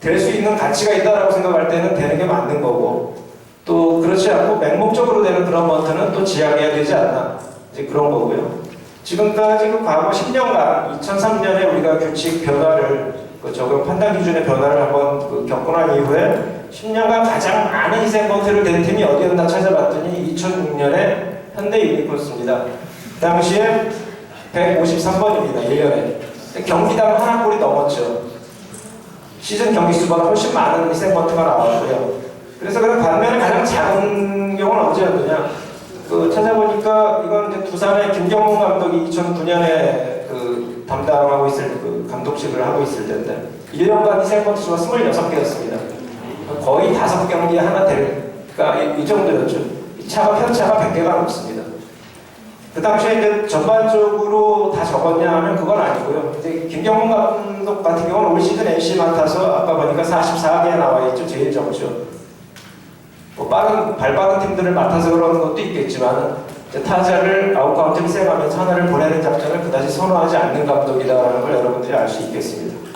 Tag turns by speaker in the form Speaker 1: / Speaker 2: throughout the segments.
Speaker 1: 될 수 있는 가치가 있다라고 생각할 때는 되는 게 맞는 거고 또 그렇지 않고 맹목적으로 되는 그런 번트는 또 지양해야 되지 않나 이제 그런 거고요. 지금까지 그 과거 10년간 2003년에 우리가 규칙 변화를 그 적용 판단 기준의 변화를 한번 그 겪고 난 이후에 10년간 가장 많은 희생 번트를 낸 팀이 어디였나 찾아봤더니 2006년에 현대 유니콘스입니다. 그 당시에 153번입니다. 1년에. 경기당 하나 골이 넘었죠. 시즌 경기 수보다 훨씬 많은 희생 번트가 나왔고요. 그래서 그 반면에 가장 작은 경우는 언제였느냐? 그 찾아보니까 이건 이제 두산의 김경문 감독이 2009년에 그 담당하고 있을 그 감독직을 하고 있을 때인데 1년간 희생 번트 수가 26개였습니다. 거의 다섯 경기에 하나 될, 그러니까 이, 이 정도였죠. 이 차가 편차가 100개가 넘습니다. 그 당시에 이제 전반적으로 다 적었냐 하면 그건 아니고요. 이제 김경문 감독 같은 경우는 올 시즌 NC 맡아서 아까 보니까 44개 나와 있죠. 제일 적죠. 뭐 빠른 발 빠른 팀들을 맡아서 그러는 것도 있겠지만 타자를 아웃카운트 희생하면서 하나를 보내는 작전을 그다지 선호하지 않는 감독이다라는 걸 여러분들이 알 수 있겠습니다.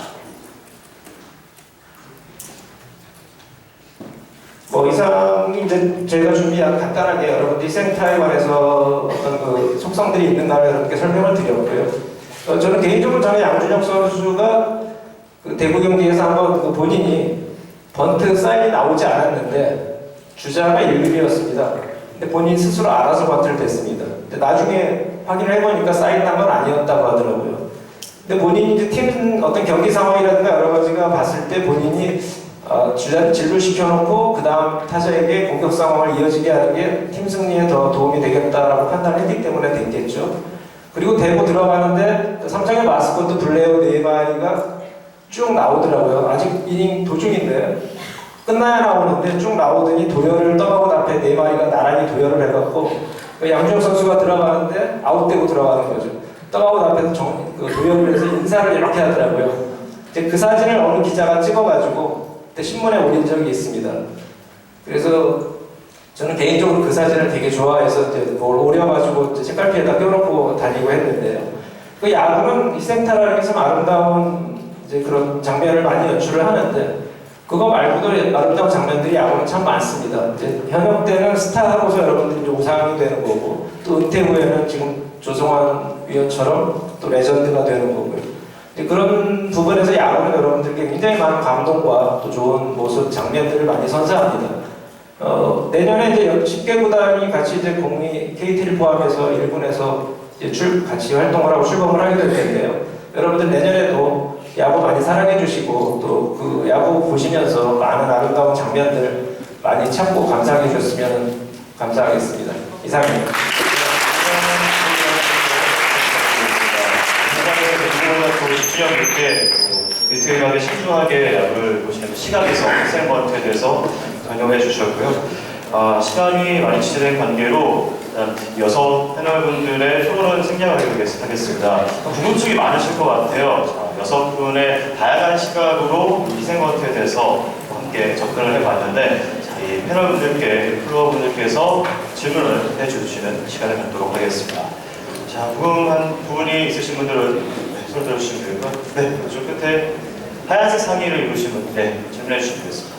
Speaker 1: 뭐 이상이 이제 저희가 준비한 간단하게 여러분들이 생타에 관해서 어떤 그 속성들이 있는가를 여러분께 설명을 드렸고요. 어, 저는 개인적으로 저는 양준혁 선수가 그 대구 경기에서 한번 그 본인이 번트 사인이 나오지 않았는데 주자가 1루이었습니다. 근데 본인 스스로 알아서 번트를 댔습니다. 근데 나중에 확인을 해보니까 사인 난 건 아니었다고 하더라고요. 근데 본인이 팀 어떤 경기 상황이라든가 여러 가지가 봤을 때 본인이 어, 주자를 진루시켜놓고 그 다음 타자에게 공격 상황을 이어지게 하는 게 팀 승리에 더 도움이 되겠다라고 판단했기 때문에 됐겠죠. 그리고 대고 들어가는데 삼성의 마스코트 블레어 네 마리가 쭉 나오더라고요. 아직 이닝 도중인데 끝나야 나오는데 쭉 나오더니 도열을 떠가고 앞에 네 마리가 나란히 도열을 해갖고 그 양준혁 선수가 들어가는데 아웃되고 들어가는 거죠. 떠가고 앞에서 정, 그 도열을 해서 인사를 이렇게 하더라고요. 이제 그 사진을 어느 기자가 찍어가지고 그때 신문에 올린 적이 있습니다. 그래서 저는 개인적으로 그 사진을 되게 좋아해서 이제 오려가지고 책갈피에다 껴놓고 다니고 했는데요. 그 야구는 희생타라는 게 참 아름다운 이제 그런 장면을 많이 연출을 하는데 그거 말고도 아름다운 장면들이 야구는 참 많습니다. 이제 현역 때는 스타하고서 여러분들이 우상이 되는 거고 또 은퇴 후에는 지금 조성환 위원처럼 또 레전드가 되는 거고요. 그런 부분에서 야구는 여러분들께 굉장히 많은 감동과 또 좋은 모습, 장면들을 많이 선사합니다. 어, 내년에 이제 10개 구단이 같이 이제 공리 KT를 포함해서 1군에서 이제 출, 같이 활동을 하고 출범을 하게 될 텐데요. 여러분들 내년에도 야구 많이 사랑해 주시고 또 그 야구 보시면서 많은 아름다운 장면들 많이 찾고 감상해 주셨으면 감사하겠습니다. 이상입니다.
Speaker 2: 수영 이렇게 이태리하게 신중하게 야구를 보시는 시각에서 생번트에 대해서 설명해 주셨고요. 아, 시간이 많이 지체된 관계로 여섯 패널분들의 토론을 생략하게 하겠습니다. 궁금증이 많으실 것 같아요. 자, 여섯 분의 다양한 시각으로 희생번트에 대해서 함께 접근을 해봤는데 자, 이 패널분들께 플로어분들께서 질문을 해주시는 시간을 갖도록 하겠습니다. 자, 궁금한 부분이 있으신 분들은 네, 손 들어주시면 되고요. 네, 저 끝에 하얀색 상의를 입으신 분, 네, 질문해 주시면 되겠습니다.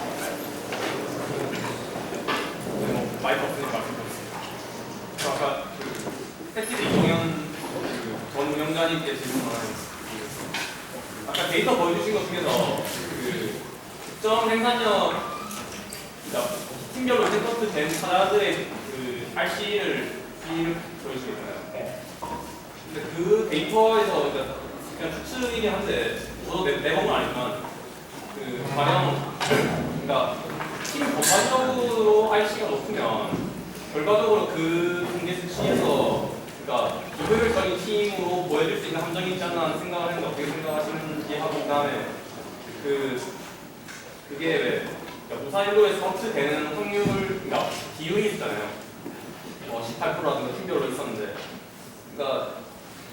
Speaker 3: 그 질문을 그 아까 데이터 보여주신 것 중에서 그 득점 생산력 팀별로 세컨트 된 타자들의 그 RC를 보여주시겠나요? 근데 그 데이터에서 그냥 추측이긴 한데 저도 내, 내공은 아니지만 그 가령 그러니까 팀 전반적으로 RC가 높으면 결과적으로 그 경기 수치에서 그러니까 비효율적인 팀으로 보여줄 수 있는 함정이 있지 않나 생각을 했는데 어떻게 생각하시는지 하고 그다음에 그 그게 왜 그러니까 무사일로에서 커트되는 확률 그러니까 비율이 있잖아요. 뭐 18%라든가 팀별로 있었는데 그러니까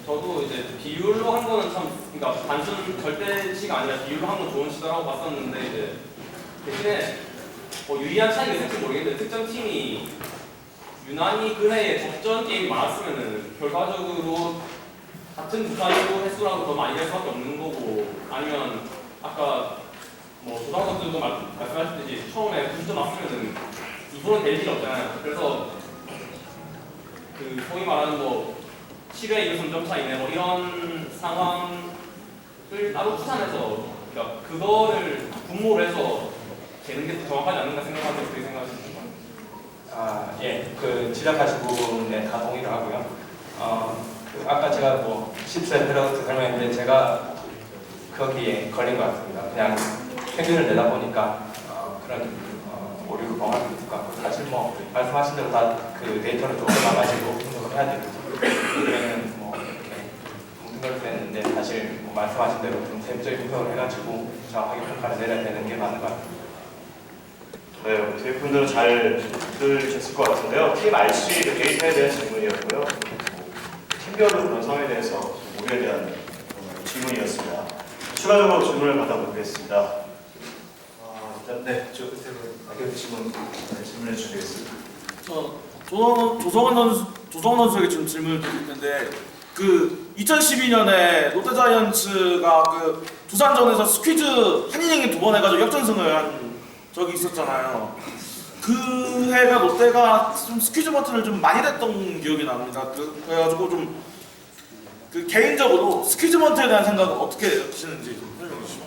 Speaker 3: 저도 이제 비율로 한 거는 참 그러니까 단순 절대치가 아니라 비율로 한 건 좋은 시도라고 봤었는데 이제 대신에 뭐 유리한 차이가 있을지 모르겠는데 특정 팀이 유난히 그 해에 접전 게임이 많았으면은 결과적으로 같은 부산이고 횟수라고 더 많이 할 수밖에 없는 거고 아니면 아까 뭐 말- 말씀하셨듯이 처음에 90점 맞으면은 2분은 될 일이 없잖아요. 그래서 그 소위 말하는 뭐 10회 2 3점 차이네 뭐 이런 상황을 따로 추산해서 그러니까 그거를 분모를 해서 재는 게 정확하지 않는가 생각하는데 어떻게 생각하시는지
Speaker 1: 아, 예, 그 지적하신 부분에 다 동의를 하고요. 어, 그 아까 제가 뭐 10세 페라우트 설명했는데 제가 거기에 걸린 것 같습니다. 그냥 평균을 내다 보니까 어, 그런 어, 오류를 범할 수 있을 것 같고 사실 뭐 말씀하신 대로 다 그 데이터를 조금 나가지고 분석을 해야 되겠죠. 그러면 뭐 이렇게 분석을 했는데 사실 뭐 말씀하신 대로 좀 세부적인 분석을 해가지고 정확하게 평가를 내려야 되는 게 맞는 것 같아요.
Speaker 2: 네, 뒤에 분들은 잘 들으셨을 것 같은데요. 팀 RC 데이터에 대한 질문이었고요. 뭐, 팀별로 그런 성에 대해서 우려에 대한 어, 질문이었습니다. 추가적으로 질문을 받아보겠습니다. 아, 일단 네, 저 끝으로 박영 질문 네, 질문해 주시겠습니다.
Speaker 4: 저 조성, 조성원 선수 조성원 선수에게 좀 질문을 드릴 텐데 그 2012년에 롯데자이언츠가 그 두산전에서 스퀴즈 한 이닝에 두번 해가지고 역전승을 한 적이 있었잖아요. 그 해가 롯데가 좀 스퀴즈 버튼을 좀 많이 냈던 기억이 납니다. 그- 그래가지고 좀 그 개인적으로 스퀴즈 번트에 대한 생각은 어떻게 하시는지 좀 설명해 주시죠.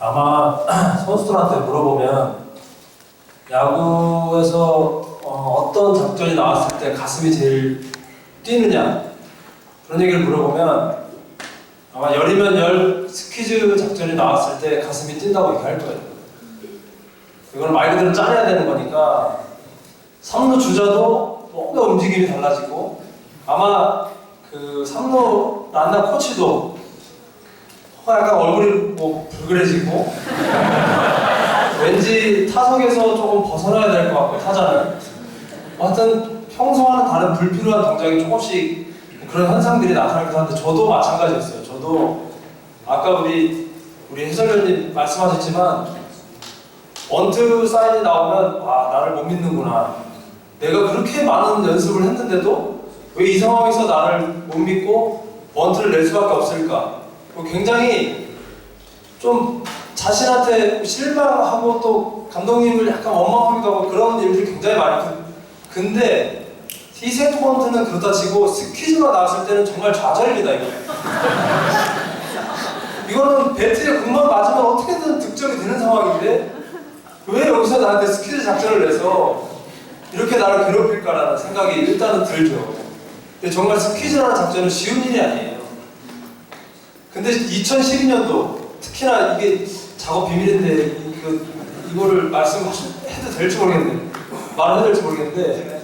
Speaker 5: 아마 선수들한테 물어보면 야구에서 어, 떤 작전이 나왔을 때 가슴이 제일 뛰느냐 그런 얘기를 물어보면 아마 열이면 열 스퀴즈 작전이 나왔을 때 가슴이 뛴다고 얘기할 거예요. 이거는 말 그대로 짜내야 되는 거니까 3루 주자도 뭔가 움직임이 달라지고 아마 그 3루 란나 코치도 약간 얼굴이 뭐 불그레지고 왠지 타석에서 조금 벗어나야 될 것 같고 타자는 하여튼 평소와는 다른 불필요한 동작이 조금씩 그런 현상들이 나타나기도 하는데 저도 마찬가지였어요. 저도 아까 우리 우리 해설위원님 말씀하셨지만 원트 사인이 나오면 와 나를 못 믿는구나. 내가 그렇게 많은 연습을 했는데도 왜 이 상황에서 나를 못 믿고 원트를 낼 수밖에 없을까? 뭐 굉장히 좀 자신한테 실망하고 또 감독님을 약간 원망하기도 하고 그런 일들이 굉장히 많고 근데 희생 폰트는 그렇다 치고 스퀴즈가 나왔을 때는 정말 좌절입니다 이거. 이거는 배트에 공만 맞으면 어떻게든 득점이 되는 상황인데 왜 여기서 나한테 스퀴즈 작전을 내서 이렇게 나를 괴롭힐까라는 생각이 일단은 들죠. 근데 정말 스퀴즈라는 작전은 쉬운 일이 아니에요. 근데 2012년도 특히나 이게 작업 비밀인데 이거 이거 를 말씀해도 될지 모르겠네. 말해도 될지 모르겠는데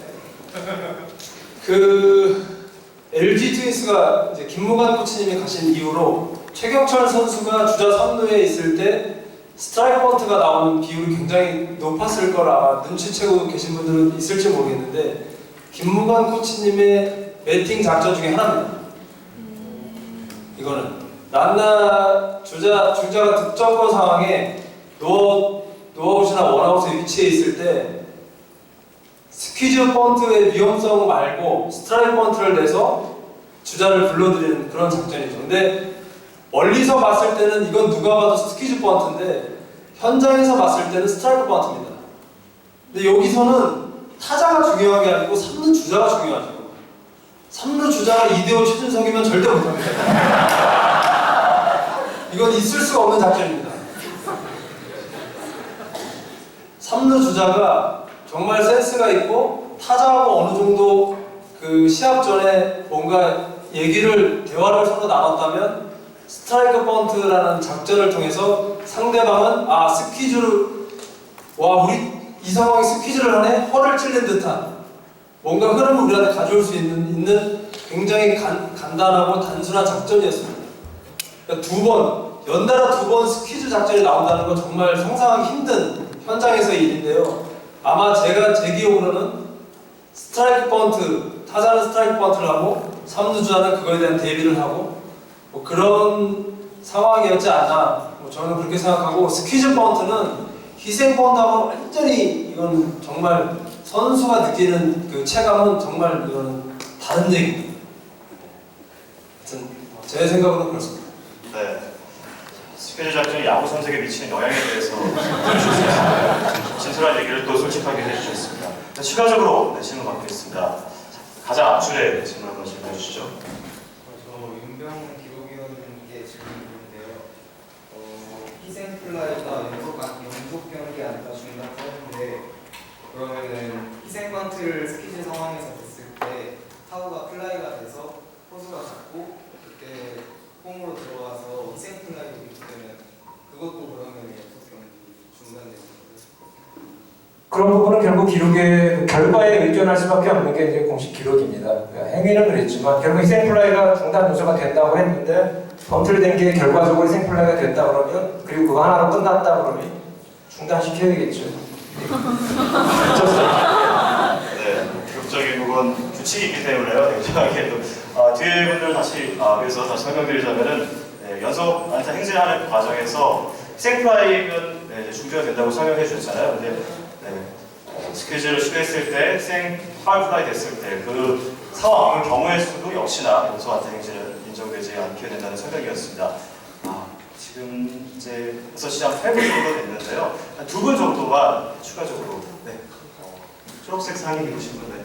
Speaker 5: 그 LG 트윈스가 이제 김무관 코치님이 가신 이후로 최경철 선수가 주자 3루에 있을 때 스트라이크 번트가 나오는 비율이 굉장히 높았을 거라 눈치채고 계신 분들은 있을지 모르겠는데 김무관 코치님의 배팅 작전 중에 하나입니다. 이거는 란나 주자 주자가 득점권 상황에 노 노아웃이나 원아웃에 위치해 있을 때 스퀴즈 번트의 위험성 말고 스트라이크 번트를 내서 주자를 불러들이는 그런 작전이죠. 근데 멀리서 봤을 때는 이건 누가 봐도 스퀴즈 번트인데 현장에서 봤을 때는 스트라이크 번트입니다. 근데 여기서는 타자가 중요한 게 아니고 3루 주자가 중요하죠. 3루 주자가 이대호 최준석이면 절대 못합니다. 이건 있을 수가 없는 작전입니다. 3루 주자가 정말 센스가 있고 타자하고 어느 정도 그 시합 전에 뭔가 얘기를 대화를 서로 나눴다면 스트라이크 번트라는 작전을 통해서 상대방은 아 스퀴즈를 와 우리 이 상황에 스퀴즈를 하네 허를 찔린 듯한 뭔가 흐름을 우리한테 가져올 수 있는, 있는 굉장히 간, 간단하고 단순한 작전이었습니다. 그러니까 두 번, 연달아 두 번 스퀴즈 작전이 나온다는 건 정말 상상하기 힘든 현장에서의 일인데요. 아마 제가 제 기억으로는 스트라이크 번트, 타자는 스트라이크 번트를 하고 3루 주자는 그거에 대한 대비를 하고 뭐 그런 상황이었지 않나 뭐 저는 그렇게 생각하고 스퀴즈 번트는 희생 번트하고 완전히 이건 정말 선수가 느끼는 그 체감은 정말 이거는 다른 얘기입니다. 하여튼 제 생각으로는 그렇습니다.
Speaker 2: 네. 스케줄 작전이 야구 선택에 미치는 영향에 대해서 진솔한 얘기를 또 솔직하게 해주셨습니다. 자, 추가적으로 네, 질문 받겠습니다. 가장 앞줄에 질문 한번 질문해 주시죠.
Speaker 6: 저 윤병 기록위원님께 질문드린데요. 어, 희생 플라이가 연속, 안- 연속 경기 안타 중단 타인데 그러면은 희생 번트를 스키즈 상황에서 됐을 때 타구가 플라이가 돼서 포수가 잡고 그때 홈으로 들어와서 희생 플라이도 기록되면 그것도 그러면 연속 경기 중단되는 거예요?
Speaker 1: 그런 부분은 결국 기록의 그 결과에 의존할 수밖에 없는 게 이제 공식 기록입니다. 그러니까 행위는 그랬지만 결국 희생플라이가 중단 요소가 된다고 했는데 범틀 된게 결과적으로 희생플라이가 됐다 그러면 그리고 그거 하나로 끝났다 그러면 중단시켜야겠죠.
Speaker 2: 네, 기록적인 부분 규칙이 있기 때문에요. 굉장하게 또 아, 뒤에 분들 다시 아, 그래서 다시 설명드리자면은 네, 연속 안타 행진하는 과정에서 희생플라이는 네, 중지가 된다고 설명해 주셨잖아요. 근데 네, 어, 스퀴즈를 시도했을 때 희생 파울플라이 됐을 때 그 상황, 그 경우의 수도 역시나 연속 안타 행진은 인정되지 않게 된다는 설명이었습니다. 아, 지금 이제 6시 한 8분 정도 됐는데요. 한두분 정도만 추가적으로 네. 어, 초록색 상의 입으신 분 네.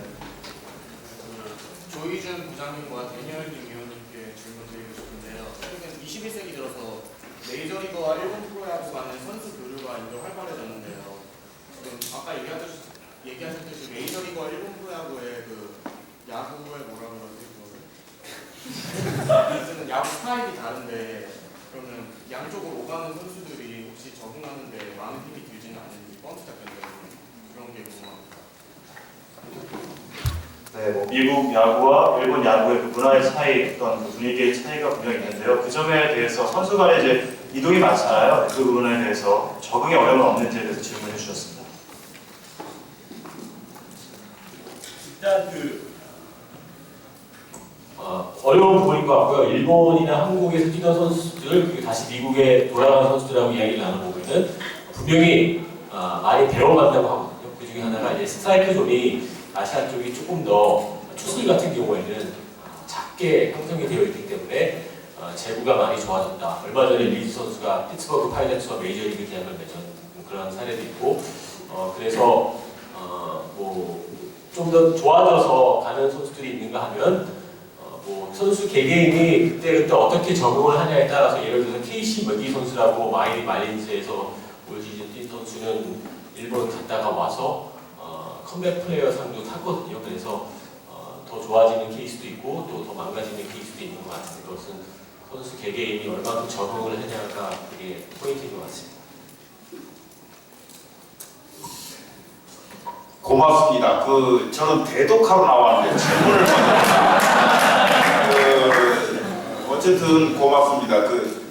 Speaker 7: 조희준 부장님과 데니얼 김 위원님께 질문드리고 싶은데요. 최근 21세기 들어서 메이저리그와 일본 프로야구 간의 선수 교류가 이제 활발해졌는데요. 지금 아까 얘기하셨, 얘기하셨듯이 메이저리그와 일본 프로야구의 그 야구의 뭐라 그러지? 요즘은 야구 스타일이 다른데 그러면 양쪽으로 오가는 선수들이 혹시 적응하는데 많은 힘이 들지는 않는지 뻥치 작전들 그런 게 궁금합니다.
Speaker 2: 네, 뭐 미국 야구와 일본 야구의 그 문화의 차이, 어떤 그 분위기의 차이가 분명히 있는데요. 그 점에 대해서 선수 간에 이제 이동이 많잖아요. 그 부분에 대해서 적응에 어려움은 없는지에 대해서 질문해 주셨습니다.
Speaker 8: 일단 그 어, 어려운 부분인 것 같고요. 일본이나 한국에서 뛰던 선수들 다시 미국에 돌아가는 선수들하고 이야기를 나눠보면은 분명히 어, 많이 배워간다고 하거든요. 그 중에 하나가 이제 스트라이크 존이 아시아 쪽이 조금 더 투수 같은 경우에는 작게 형성이 되어 있기 때문에 어, 제구가 많이 좋아졌다. 얼마 전에 리즈 선수가 피츠버그 파이레츠와 메이저리그 계약을 맺은 그런 사례도 있고 어, 그래서 어, 뭐좀 더 좋아져서 가는 선수들이 있는가 하면 어, 뭐 선수 개개인이 그때 그때 어떻게 적응을 하냐에 따라서 예를 들어서 KC 머디 선수라고 마이리 말린즈에서 올 시즌 뛴 선수는 일본 갔다가 와서 어, 컴백 플레이어 상도 탔거든요. 그래서 어, 더 좋아지는 케이스도 있고 또 더 망가지는 케이스도 있는 것 같은데 그것은 선수 개개인이 얼마큼 적응을 하냐가 되게 포인트인 것 같습니다.
Speaker 9: 고맙습니다. 그 저는 대독하러 나왔는데 질문을 그, 어쨌든 고맙습니다. 그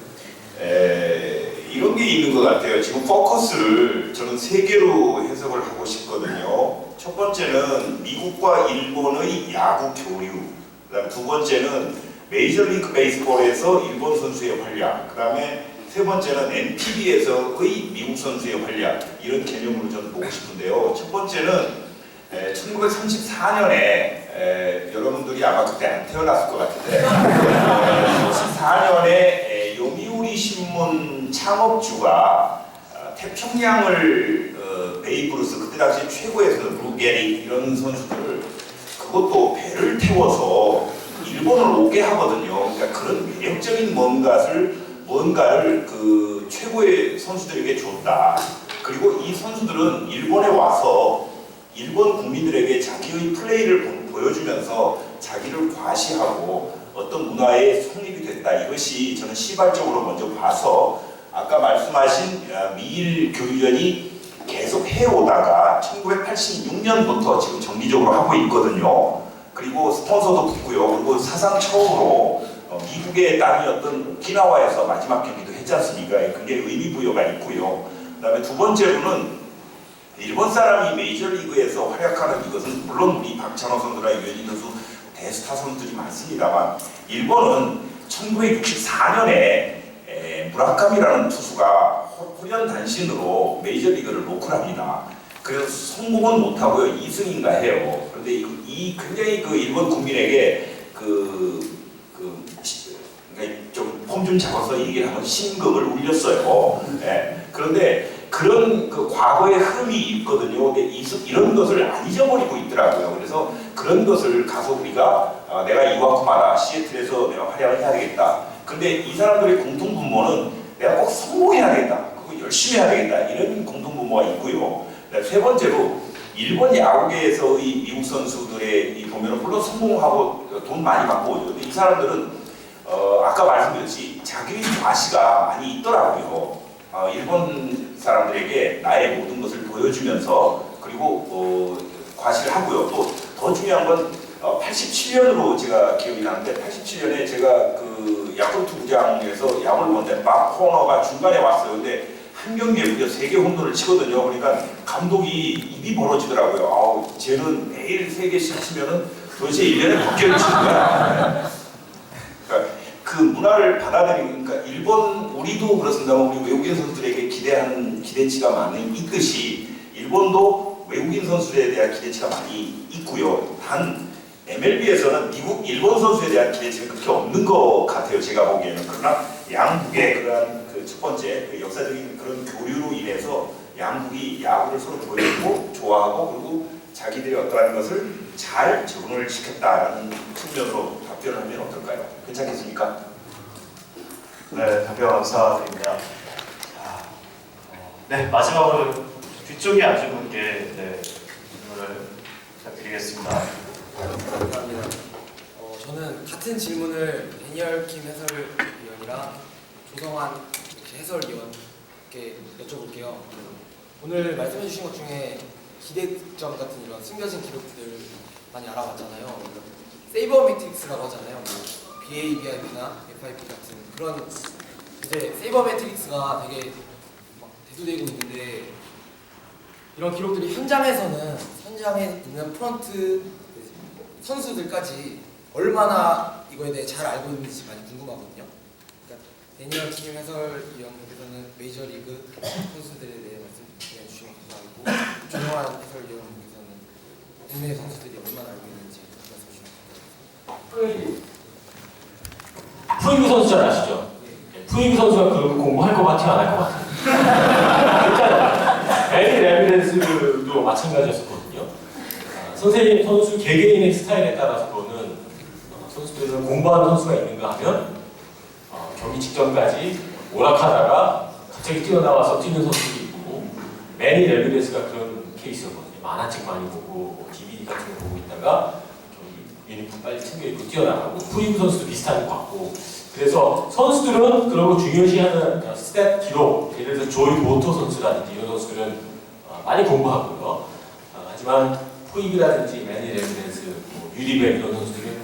Speaker 9: 에, 이런 게 있는 것 같아요. 지금 포커스를 저는 세 개로 해석을 하고 싶거든요. 첫 번째는 미국과 일본의 야구 교류. 그다음 두 번째는 메이저리그 베이스볼에서 일본 선수의 활약. 그다음에 세 번째는 NPB에서의 미국 선수의 활약 이런 개념으로 저는 보고 싶은데요. 첫 번째는 1934년에 여러분들이 아마 그때 안 태어났을 것 같은데 34년에 요미우리 신문 창업주가 어, 태평양을 어, 베이브루스 그때 당시 최고의 그 루게리 이런 선수들을 그것도 배를 태워서 일본을 오게 하거든요. 그러니까 그런 매력적인 뭔가를 뭔가를 그 최고의 선수들에게 줬다. 그리고 이 선수들은 일본에 와서 일본 국민들에게 자기의 플레이를 보- 보여주면서 자기를 과시하고 어떤 문화에 성립이 됐다. 이것이 저는 시발적으로 먼저 봐서 아까 말씀하신 아, 미일 교류전이 계속 해오다가 1986년부터 지금 정기적으로 하고 있거든요. 그리고 스폰서도 붙고요. 그리고 사상 처음으로 어, 미국의 땅이었던 오키나와에서 마지막 경기도 했지 않습니까? 굉장히 의미 부여가 있고요. 그 다음에 두 번째로는 일본 사람이 메이저리그에서 활약하는 이것은 물론 우리 박찬호 선수나 유현진 선수 대스타 선수들이 많습니다만 일본은 1964년에 무라카미라는 투수가 호- 호련 단신으로 메이저리그를 노크합니다. 그래서 성공은 못하고요 2승인가 해요. 그런데 이, 이 굉장히 그 일본 국민에게 그, 그 시- 그러니까 좀폼 좀 잡아서 얘기를 하면 심금을 울렸어요. 예. 그런데 그런 그 과거의 흐름이 있거든요. 근데 이, 이런 것을 안 잊어버리고 있더라고요. 그래서 그런 것을 가서 우리가 아, 내가 이와쿠마라 시애틀에서 내가 활약을 해야 되겠다. 근데 이 사람들의 공통 분모는 내가 꼭 성공해야 되겠다. 열심히 해야 되겠다. 이런 공통 분모가 있고요. 세 번째로 일본 야구계에서의 미국 선수들의 이 보면은 물론 성공하고 돈 많이 받고 오죠. 이 사람들은 어, 아까 말씀드렸지 자기 과시가 많이 있더라고요. 어, 일본 사람들에게 나의 모든 것을 보여주면서 그리고 어, 과시를 하고요. 또 더 중요한 건 어, 87년으로 제가 기억이 나는데 87년에 제가 그 야쿠르트 구장에서 야구를 보는데 막 코너가 중간에 왔어요. 근데 한 경기에 무려 세개 홈런을 치거든요. 그러니까 감독이 입이 벌어지더라고요. 아우, 쟤는 매일 세 개씩 치면은 도대체 1년에 몇 개를 치는 거야. 그러니까 그 문화를 받아들이니까 그러니까 일본 우리도 그렇습니다만 우리 외국인 선수들에게 기대하는 기대치가 많은 있듯이 일본도 외국인 선수들에 대한 기대치가 많이 있고요. 단 MLB에서는 미국, 일본 선수에 대한 기대치가 그렇게 없는 것 같아요. 제가 보기에는 그러나 양국의 그러한 그 첫 번째 그 역사적인 그런 교류로 인해서 양국이 야구를 서로 보여주고 좋아하고 그리고 자기들의 어떠한 것을 잘 적응을 시켰다라는 측면으로 답변을 하면 어떨까요? 괜찮겠습니까?
Speaker 2: 네, 답변 감사드립니다. 아, 어, 네, 마지막으로 뒤쪽에 앉은 분께 네, 질문을 부탁드리겠습니다.
Speaker 10: 감사합니다. 어, 저는 같은 질문을 데니얼 킴 해설위원이랑 조성환 해설위원께 여쭤볼게요. 오늘 말씀해 주신 것 중에 기대점 같은 이런 숨겨진 기록들 많이 알아봤잖아요. 세이버 매트릭스라고 하잖아요. 뭐 BABIP나 FIP 같은 그런 이제 세이버 매트릭스가 되게 막 대두되고 있는데 이런 기록들이 현장에서는 현장에 있는 프런트 선수들까지 얼마나 이거에 대해 잘 알고 있는지 많이 궁금하거든요. 데니얼 팀 해설위원께서는 메이저리그 선수들에 대해 말씀해 주시면 감사하고 조영환 해설위원께서는 국내 선수들이 얼마나 알고 있는지 말씀해 주시면 감사하겠습니다.
Speaker 8: 푸이그 선수 잘 아시죠? 푸이그 선수가 그런 거 공부할 것 같아요, 안 할 것 같아요? 에디 레미렌스도 마찬가지였었거든요. 아, 선생님, 선수 개개인의 스타일에 따라서 그거는 어, 선수들은 공부하는 선수가 있는가 하면 어, 경기 직전까지 오락하다가 갑자기 뛰어나와서 뛰는 선수도 있고 매니 레미렌스가 그런 케이스였거든요. 만화책 많이 보고 뭐 DVD 같은 거 보고 있다가 유니폼 빨리 챙겨 입고 뛰어나가고 푸이그 선수도 비슷한 것 같고 그래서 선수들은 그런 거 중요시하는 어, 스탯 기록 예를 들어서 조이 보토 선수라든지 이런 선수들은 어, 많이 공부하고요 어, 하지만 푸이그라든지 매니 레미렌스 뭐 유리벨 이런 선수들은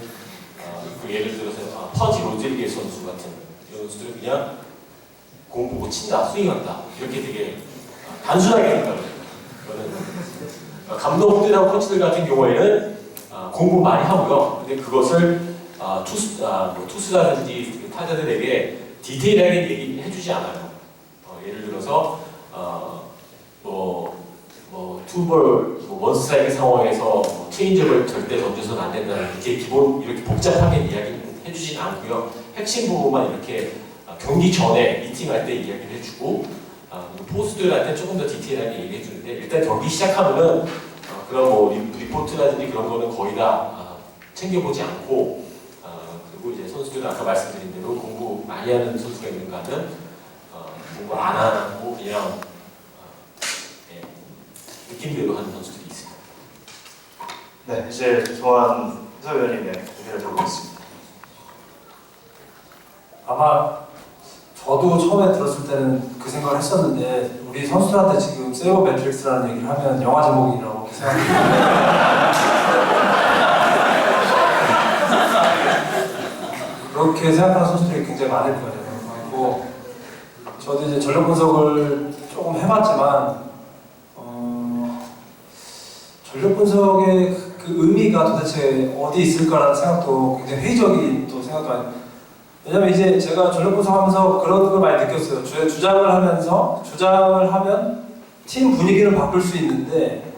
Speaker 8: 어, 그 예를 들어서 어, 퍼지 로드리게스 선수 같은 선수들은 그냥 공 보고 친다 스윙한다 이렇게 되게 어, 단순하게 저는 어, 감독들하고 코치들 같은 경우에는 아, 공부 많이 하고요. 근데 그것을 아, 투수, 아, 뭐 투수라든지 그 타자들에게 디테일하게 얘기를 해주지 않아요. 어, 예를 들어서 어, 뭐, 뭐 투볼, 뭐 원스트라이크 상황에서 뭐 체인지업을 절대 던져서는 안 된다는 이렇게 기본 이렇게 복잡하게 이야기를 해주진 않고요. 핵심 부분만 이렇게 아, 경기 전에 미팅할 때 이야기를 해주고 아, 뭐 포스들한테 조금 더 디테일하게 얘기해 주는데 일단 경기 시작하면은 어, 그런 뭐 리, 리포트라든지 그런 거는 거의 다 아, 챙겨보지 않고 아, 그리고 이제 선수들은 아까 말씀드린 대로 공부 많이 하는 선수가 있는가 하면 어, 공부 안 하고 그냥 어, 예, 느낌대로 하는 선수들이 있습니다.
Speaker 2: 네, 이제 조한 해설위원님의 의견을 들어보겠습니다.
Speaker 5: 아마 저도 처음에 들었을 때는 그 생각을 했었는데 우리 선수들한테 지금 세이버 매트릭스라는 얘기를 하면 영화 제목이라고 생각합니다. 그렇게 생각하는 선수들이 굉장히 많을 거예요. 그리고 저도 이제 전력 분석을 조금 해봤지만 어, 전력 분석의 그- 그 의미가 도대체 어디 있을까라는 생각도 굉장히 회의적인 또 생각도 많이 왜냐면 이제 제가 전력 분석하면서 그런 걸 많이 느꼈어요. 주, 주장을 하면서 주장을 하면 팀 분위기를 바꿀 수 있는데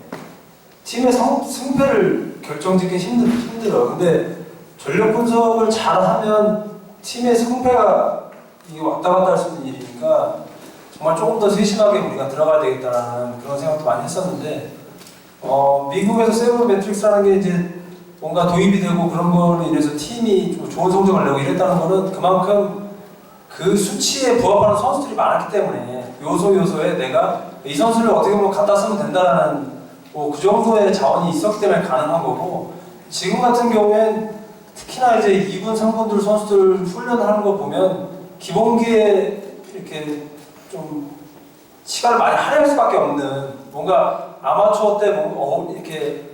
Speaker 5: 팀의 성, 승패를 결정짓기 힘들, 힘들어요. 근데 전력 분석을 잘하면 팀의 승패가 이게 왔다 갔다 할 수 있는 일이니까 정말 조금 더 세심하게 우리가 들어가야 되겠다라는 그런 생각도 많이 했었는데 어, 미국에서 세븐 매트릭스라는 게 이제 뭔가 도입이 되고 그런 걸로 인해서 팀이 좀 좋은 성적을 내고 이랬다는 거는 그만큼 그 수치에 부합하는 선수들이 많았기 때문에 요소 요소에 내가 이 선수를 어떻게 보면 갖다 쓰면 된다라는 뭐 그 정도의 자원이 있었기 때문에 가능한 거고 지금 같은 경우엔 특히나 이제 2군, 3군들 선수들 훈련하는 거 보면 기본기에 이렇게 좀 시간을 많이 할애할 수밖에 없는 뭔가 아마추어 때 뭔가 어, 이렇게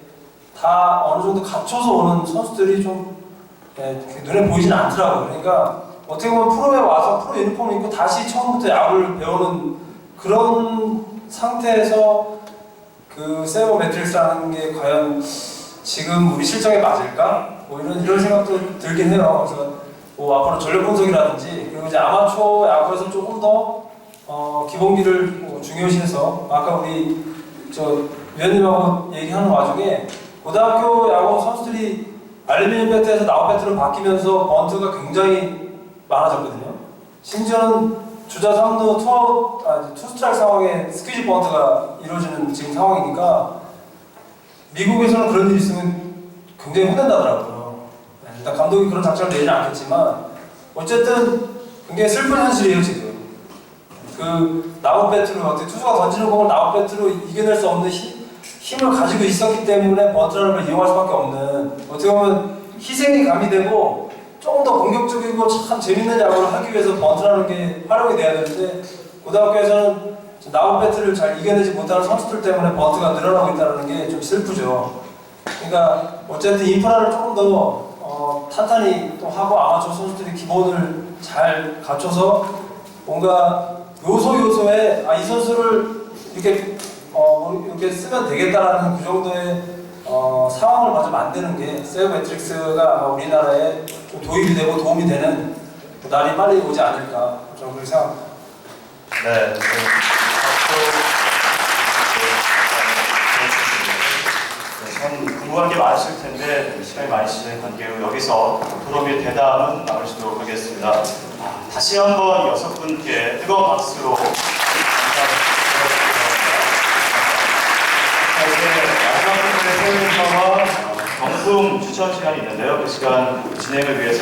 Speaker 5: 다 어느 정도 갖춰서 오는 선수들이 좀 예, 눈에 보이진 않더라고요. 그러니까 어떻게 보면 프로에 와서 프로 유니폼을 입고 다시 처음부터 야구를 배우는 그런 상태에서 그 세버 매트릭스라는 게 과연 지금 우리 실정에 맞을까? 뭐 이런 이런 생각도 들긴 해요. 그래서 뭐 앞으로 전력 분석이라든지 그리고 이제 아마추어 야구에서 조금 더 어, 기본기를 뭐 중요시해서 아까 우리 저 위원님하고 얘기하는 와중에 고등학교 야구 선수들이 알루미늄 배트에서 나우 배트로 바뀌면서 번트가 굉장히 많아졌거든요. 심지어는 주자 3루 투아웃, 아, 투스트라이크 상황에 스퀴즈 번트가 이루어지는 지금 상황이니까 미국에서는 그런 일이 있으면 굉장히 혼낸다더라고요. 네, 일단 감독이 그런 작전을 내지는 않겠지만 어쨌든 굉장히 슬픈 현실이에요 지금. 그 나우 배트로 어떻게 투수가 던지는 공을 나우 배트로 이겨낼 수 없는 힘, 힘을 가지고 있었기 때문에 걸 이용할 수밖에 없는 어떻게 보면 희생이 가미되고 조금 더 공격적이고 참 재밌는 야구를 하기 위해서 번트라는 게 활용이 돼야 되는데 고등학교에서는 나우 배트를 잘 이겨내지 못하는 선수들 때문에 번트가 늘어나고 있다는 게 좀 슬프죠. 그러니까 어쨌든 인프라를 조금 더 어, 탄탄히 또 하고 아마추어 선수들이 기본을 잘 갖춰서 뭔가 요소 요소에 아, 이 선수를 이렇게 어, 이렇게 쓰면 되겠다라는 그 정도의 어, 상황을 먼저 만드는 게 세어 매트릭스가 우리나라에 좀 도입이 되고 도움이 되는 날이 빨리 오지 않을까 저는 그렇게 생각합니다.
Speaker 2: 네, 네. 네, 참 궁금한 게 많으실 텐데 시간이 많이 지난 관계로 여기서 및 대담은 마무리하도록 하겠습니다. 아, 다시 한번 여섯 분께 뜨거운 박수로 감사드리겠습니다. 자, 경품 추천 시간이 있는데요. 그 시간 진행을 위해서